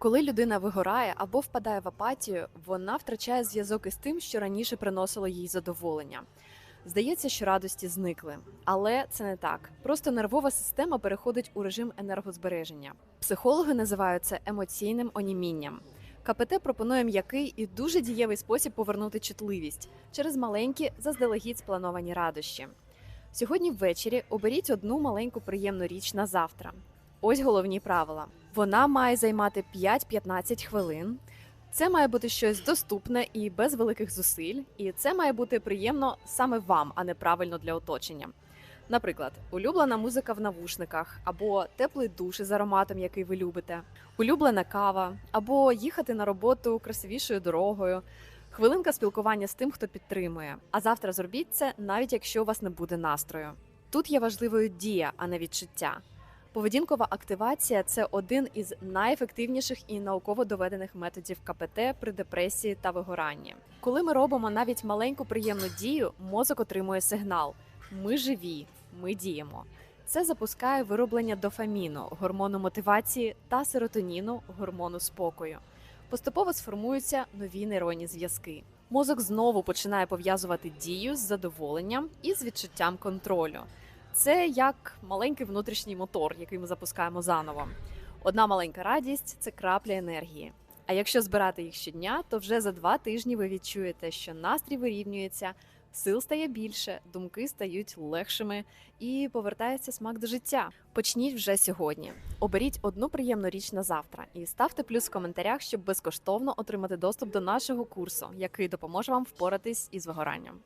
Коли людина вигорає або впадає в апатію, вона втрачає зв'язок із тим, що раніше приносило їй задоволення. Здається, що радості зникли, але це не так. Просто нервова система переходить у режим енергозбереження. Психологи називають це емоційним онімінням. КПТ пропонує м'який і дуже дієвий спосіб повернути чутливість через маленькі заздалегідь сплановані радощі. Сьогодні ввечері оберіть одну маленьку приємну річ на завтра. Ось головні правила. Вона має займати 5-15 хвилин. Це має бути щось доступне і без великих зусиль, і це має бути приємно саме вам, а не правильно для оточення. Наприклад, улюблена музика в навушниках, або теплий душ із ароматом, який ви любите, улюблена кава, або їхати на роботу красивішою дорогою, хвилинка спілкування з тим, хто підтримує. А завтра зробіть це, навіть якщо у вас не буде настрою. Тут є важливою дія, а не відчуття. Поведінкова активація це один із найефективніших і науково доведених методів КПТ при депресії та вигоранні. Коли ми робимо навіть маленьку приємну дію, мозок отримує сигнал: ми живі, ми діємо. Це запускає вироблення дофаміну, гормону мотивації та серотоніну, гормону спокою. Поступово сформуються нові нейронні зв'язки. Мозок знову починає пов'язувати дію з задоволенням і з відчуттям контролю. Це як маленький внутрішній мотор, який ми запускаємо заново. Одна маленька радість це крапля енергії. А якщо збирати їх щодня, то вже за два тижні ви відчуєте, що настрій вирівнюється, сил стає більше, думки стають легшими і повертається смак до життя. Почніть вже сьогодні. Оберіть одну приємну річ на завтра і ставте плюс в коментарях, щоб безкоштовно отримати доступ до нашого курсу, який допоможе вам впоратись із вигоранням.